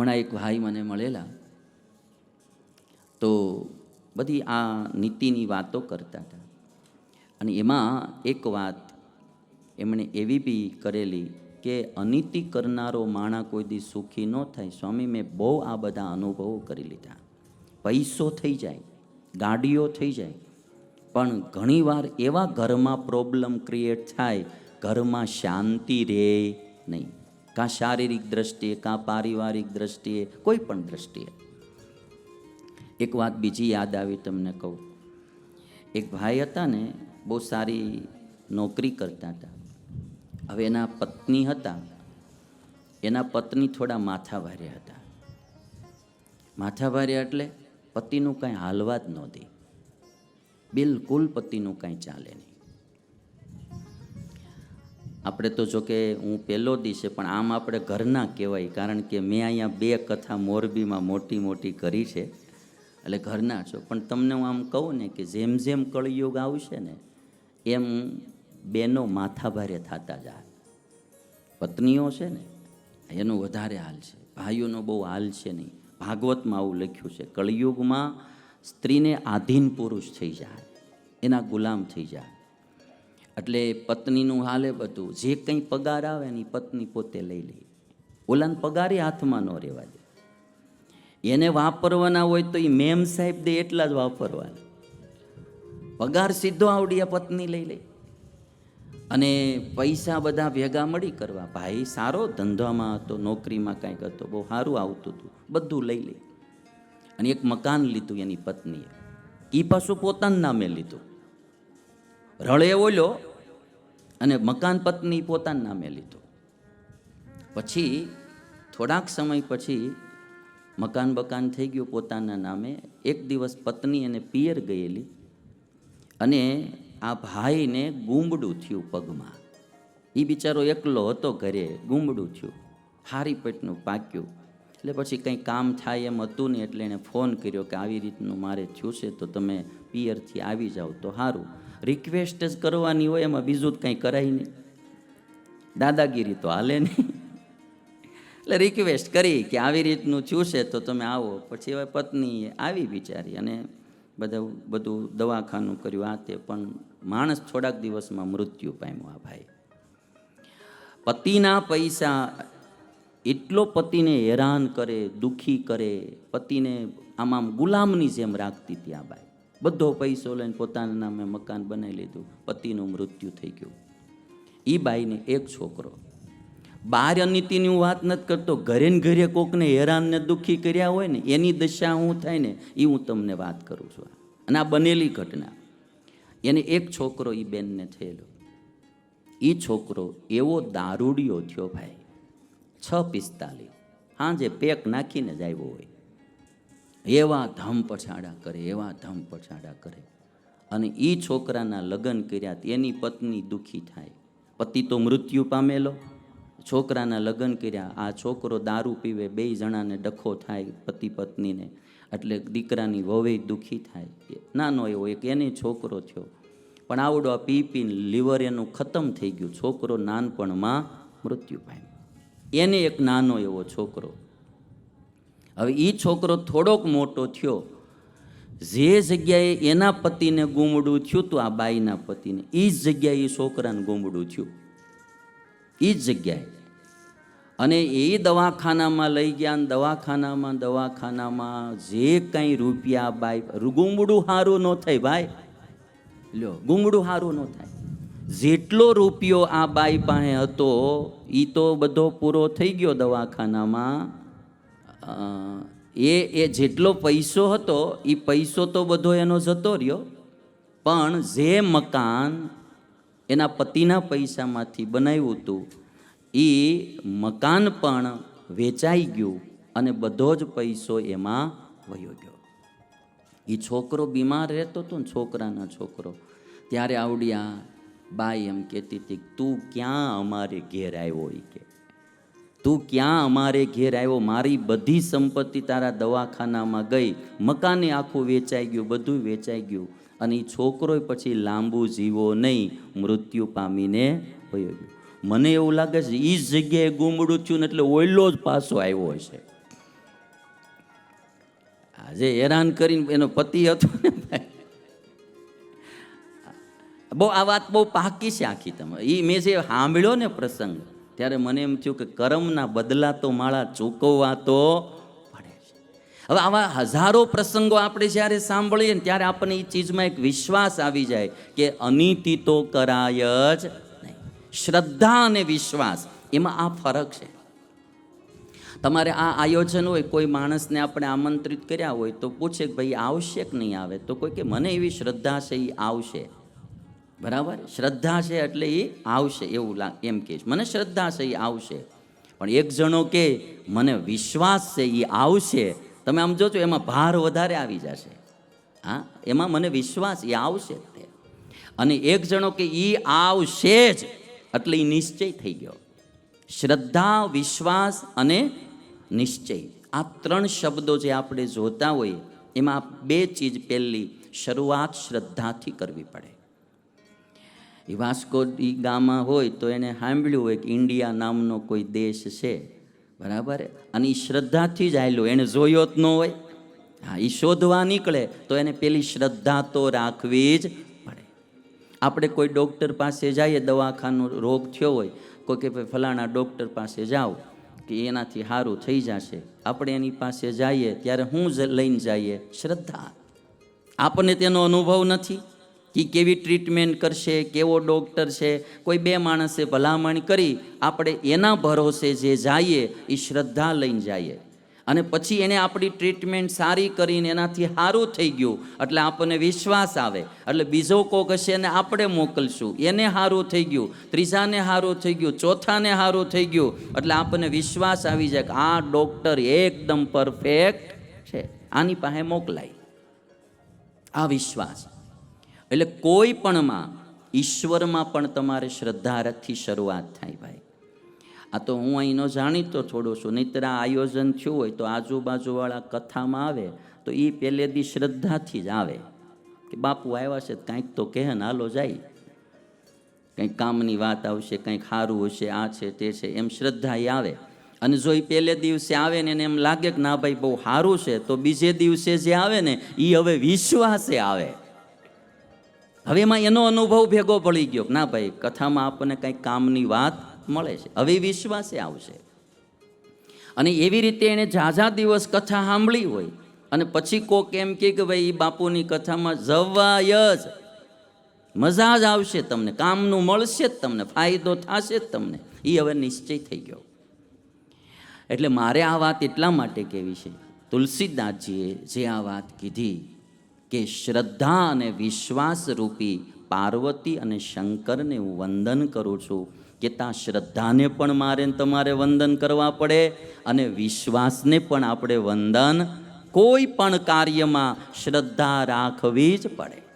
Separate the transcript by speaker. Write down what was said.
Speaker 1: હમણાં એક ભાઈ મને મળેલા. તો બધી આ નીતિની વાતો કરતા હતા. અને એમાં એક વાત એમણે એવી બી કરેલી કે અનીતિ કરનારો માણા કોઈ દી સુખી ન થાય. સ્વામી, મેં બહુ આ બધા અનુભવો કરી લીધા. પૈસો થઈ જાય, ગાડીઓ થઈ જાય, પણ ઘણીવાર એવા ઘરમાં પ્રોબ્લેમ ક્રિએટ થાય, ઘરમાં શાંતિ રહે નહીં. કાં શારીરિક દ્રષ્ટિએ, કાં પારિવારિક દ્રષ્ટિએ, કોઈ પણ દ્રષ્ટિએ. એક વાત બીજી યાદ આવી તમને કહું. એક ભાઈ હતા ને, બહુ સારી નોકરી કરતા હતા. હવે એના પત્ની હતા. એના પત્ની થોડા માથા ભાર્યા હતા. માથા ભાર્યા એટલે પતિનું કાંઈ હાલવા જ નહોતી બિલકુલ પતિનું કાંઈ ચાલે નહીં. આપણે તો જો કે હું પહેલો દિવસે પણ આમ આપણે ઘરના કહેવાય, કારણ કે મેં અહીંયા બે કથા મોરબીમાં મોટી મોટી કરી છે, એટલે ઘરના છો. પણ તમને હું આમ કહું ને કે જેમ જેમ કળયુગ આવશે ને, એમ બેનો માથાભારે થતા જાય પત્નીઓ છે ને, એનો વધારે હાલ છે. ભાઈઓનો બહુ હાલ છે નહીં. ભાગવતમાં આવું લખ્યું છે, કળિયુગમાં સ્ત્રીને આધીન પુરુષ થઈ જાય એના ગુલામ થઈ જાય એટલે પત્નીનું હાલે બધું. જે કંઈ પગાર આવે ને પત્ની પોતે લઈ લે. ઓલાને પગારે હાથમાં ન રહેવા દે. એને વાપરવાના હોય તો એ મેમ સાહેબ દે એટલા જ વાપરવાના. પગાર સીધો આવડિયા પત્ની લઈ લે. અને પૈસા બધા ભેગા મળી કરવા. ભાઈ સારો, ધંધામાં હતો, નોકરીમાં કાંઈક હતો, બહુ સારું આવતું હતું. બધું લઈ લે. અને એક મકાન લીધું એની પત્નીએ. એ પાછું પોતાના નામે લીધું. રળે ઓલ્યો અને મકાન પત્ની પોતાના નામે લીધું. પછી થોડાક સમય પછી મકાન બકાન થઈ ગયું પોતાના નામે. એક દિવસ પત્ની અને પિયર ગયેલી અને આ ભાઈને ગુંબડું થયું પગમાં. એ બિચારો એકલો હતો ઘરે, ગુંબડું થયું. હારી પેટનું પાક્યું. એટલે પછી કંઈ કામ થાય એમ હતું ને એટલે એણે ફોન કર્યો કે આવી રીતનું મારે થયું છે, તો તમે પિયરથી આવી જાઓ તો સારું રિક્વેસ્ટ જ કરવાની હોય, એમાં બીજું જ કંઈ કરાય નહીં. દાદાગીરી તો હાલે નહીં. એટલે રિક્વેસ્ટ કરી કે આવી રીતનું થયું છે તો તમે આવો. પછી હવે પત્નીએ આવી બિચારી અને બધું બધું દવાખાનું કર્યું. આ તે પણ માણસ થોડાક દિવસમાં મૃત્યુ પામ્યો આ ભાઈ. પતિના પૈસા એટલો પતિને હેરાન કરે, દુઃખી કરે. પતિને આમ આમ ગુલામની જેમ રાખતી હતી આ બાઈ બધો પૈસો લઈને પોતાના નામે મકાન બનાવી લીધું. પતિનું મૃત્યુ થઈ ગયું. એ બાઈને એક છોકરો. બહાર અનિતિની હું વાત નથી કરતો, ઘરે ને ઘરે કોકને હેરાનને દુઃખી કર્યા હોય ને, એની દશા હું થાય ને એ હું તમને વાત કરું છું. અને આ બનેલી ઘટના. એને એક છોકરો એ બેનને થયેલો. એ છોકરો એવો દારૂડિયો થયો ભાઈ. છ પિસ્તાલીસ. સાંજે પેક નાખીને જ આવ્યો હોય. એવા ધમ પછાડા કરે, એવા ધમ પછાડા કરે. અને એ છોકરાના લગ્ન કર્યા એની પત્ની દુઃખી થાય. પતિ તો મૃત્યુ પામેલો. છોકરાના લગ્ન કર્યા, આ છોકરો દારૂ પીવે, બે જણાને ડખો થાય પતિ પત્નીને. એટલે દીકરાની વવે દુઃખી થાય. નાનો એવો એક એને છોકરો થયો. પણ આવડો આ પી પીને લીવર એનું ખતમ થઈ ગયું. છોકરો નાનપણમાં મૃત્યુ પામ્યો. એને એક નાનો એવો છોકરો હવે એ છોકરો થોડોક મોટો થયો. જે જગ્યાએ એના પતિને ગુમડું થયું હતું આ બાઈના પતિને. એ જ જગ્યાએ એ છોકરાને ગુમડું થયું. એ જ જગ્યાએ. અને એ દવાખાનામાં લઈ ગયા દવાખાનામાં દવાખાનામાં જે કંઈ રૂપિયા બાઈ ગુમડું સારું ન થાય ભાઈ. લ્યો, ગુમડું સારું ન થાય. જેટલો રૂપિયો આ બાઈ પાસે હતો એ તો બધો પૂરો થઈ ગયો દવાખાનામાં. એ એ જેટલો પૈસો હતો એ પૈસો તો બધો એનો જતો રહ્યો. પણ જે મકાન એના પતિના પૈસામાંથી બનાવ્યું હતું એ મકાન પણ વેચાઈ ગયું અને બધો જ પૈસો એમાં વયો ગયો. એ છોકરો બીમાર રહેતો હતો ને છોકરાના છોકરો. ત્યારે આવડ્યા, બાઈ એમ કહેતી હતી તું ક્યાં અમારે ઘેર આવ્યો એ કે? તું ક્યાં અમારે ઘેર આવ્યો? મારી બધી સંપત્તિ તારા દવાખાનામાં ગઈ. મકાને આખું વેચાઈ ગયું, બધું વેચાઈ ગયું. અને એ છોકરોય પછી લાંબુ જીવો નહીં, મૃત્યુ પામીને વયો ગયો. મને એવું લાગે છે એ જ જગ્યાએ ગુમડું થયું ને એટલે ઓયલો જ પાછો આવ્યો હશે આજે હેરાન કરીને એનો પતિ હતો ને ભાઈ. બહુ, આ વાત બહુ પાકી છે આખી તમે એ મેં જે સાંભળ્યો ને પ્રસંગ ત્યારે મને એમ થયું કે કરમના બદલા તો માળા ચૂકવવા તો પડે હવે આવા હજારો પ્રસંગો આપણે જ્યારે સાંભળીએ ને ત્યારે આપણને એ ચીજમાં એક વિશ્વાસ આવી જાય કે અનીતિ તો કરાય જ નહીં. શ્રદ્ધા અને વિશ્વાસ, એમાં આ ફરક છે. તમારે આ આયોજન હોય, કોઈ માણસને આપણે આમંત્રિત કર્યા હોય તો પૂછે કે ભાઈ આવશે કે નહીં આવે? તો કોઈ કે, મને એવી શ્રદ્ધા છે એ આવશે. બરાબર? શ્રદ્ધા છે એટલે એ આવશે એવું લાગ એમ કે મને શ્રદ્ધા છે એ આવશે. પણ એક જણો કે મને વિશ્વાસ છે એ આવશે, તમે આમ જોજો એમાં ભાર વધારે આવી જશે. હા? એમાં મને વિશ્વાસ એ આવશે તે. અને એક જણો કે એ આવશે જ, એટલે એ નિશ્ચય થઈ ગયો. શ્રદ્ધા, વિશ્વાસ અને નિશ્ચય. આ ત્રણ શબ્દો જે આપણે જોતા હોઈએ એમાં બે ચીજ પહેલી, શરૂઆત શ્રદ્ધાથી કરવી પડે. એ વાસ્કો ડી ગામા હોય તો એને સાંભળ્યું હોય કે ઇન્ડિયા નામનો કોઈ દેશ છે. બરાબર? અને એ શ્રદ્ધાથી જ આવેલો એને જોયો જ ન હોય. હા એ શોધવા નીકળે તો એને પેલી શ્રદ્ધા તો રાખવી જ પડે. આપણે કોઈ ડૉક્ટર પાસે જઈએ, દવાખાનો રોગ થયો હોય કોઈ કે ભાઈ ફલાણા ડૉક્ટર પાસે જાઓ, કે એનાથી સારું થઈ જશે. આપણે એની પાસે જઈએ, ત્યારે હું જ લઈને જઈએ. શ્રદ્ધા. આપણને તેનો અનુભવ નથી. કે કેવી ટ્રીટમેન્ટ કરશે, કેવો ડૉક્ટર છે, કોઈ બે માણસે ભલામણ કરી, આપણે એના ભરોસે જે જઈએ એ શ્રદ્ધા લઈને જઈએ. અને પછી એને આપણી ટ્રીટમેન્ટ સારી કરીને એનાથી સારું થઈ ગયું, એટલે આપણને વિશ્વાસ આવે. એટલે બીજો કોક હશે એને આપણે મોકલશું, એને સારું થઈ ગયું, ત્રીજાને સારું થઈ ગયું, ચોથાને સારું થઈ ગયું, એટલે આપણને વિશ્વાસ આવી જાય કે આ ડૉક્ટર એકદમ પરફેક્ટ છે. આની પાસે મોકલાય. આ વિશ્વાસ. એટલે કોઈ પણમાં ઈશ્વરમાં પણ તમારે શ્રદ્ધાથી શરૂઆત થાય ભાઈ. આ તો હું અહીંનો જાણીતો થોડો છું, નહીતર આ આયોજન થયું હોય તો આજુબાજુવાળા કથામાં આવે, તો એ પહેલેથી શ્રદ્ધાથી જ આવે. કે બાપુ આવ્યા છે કાંઈક તો કહે ને હાલો જાય. કંઈક કામની વાત આવશે, કંઈક સારું હશે, આ છે તે છે, એમ શ્રદ્ધા એ આવે. અને જો એ પહેલે દિવસે આવે ને એને એમ લાગે કે ના ભાઈ બહુ સારું છે, તો બીજે દિવસે જે આવે ને એ હવે વિશ્વાસે આવે. હવે એમાં એનો અનુભવ ભેગો પડી ગયો. ના ભાઈ, કથામાં આપણને કંઈક કામની વાત મળે છે. હવે વિશ્વાસે આવશે. અને એવી રીતે એણે ઝાઝા દિવસ કથા સાંભળી હોય. અને પછી કોક એમ કે ભાઈ એ બાપુની કથામાં જવાય જ. મજા જ આવશે તમને. કામનું મળશે જ તમને. ફાયદો થશે જ તમને. એ હવે નિશ્ચય થઈ ગયો. એટલે મારે આ વાત એટલા માટે કહેવી છે. તુલસીદાસજીએ જે આ વાત કીધી કે શ્રદ્ધા અને વિશ્વાસરૂપી પાર્વતી અને શંકરને હું વંદન કરું છું. કે ત્યાં શ્રદ્ધાને પણ મારે તમારે વંદન કરવા પડે અને વિશ્વાસને પણ આપણે વંદન કોઈ પણ કાર્યમાં શ્રદ્ધા રાખવી જ પડે.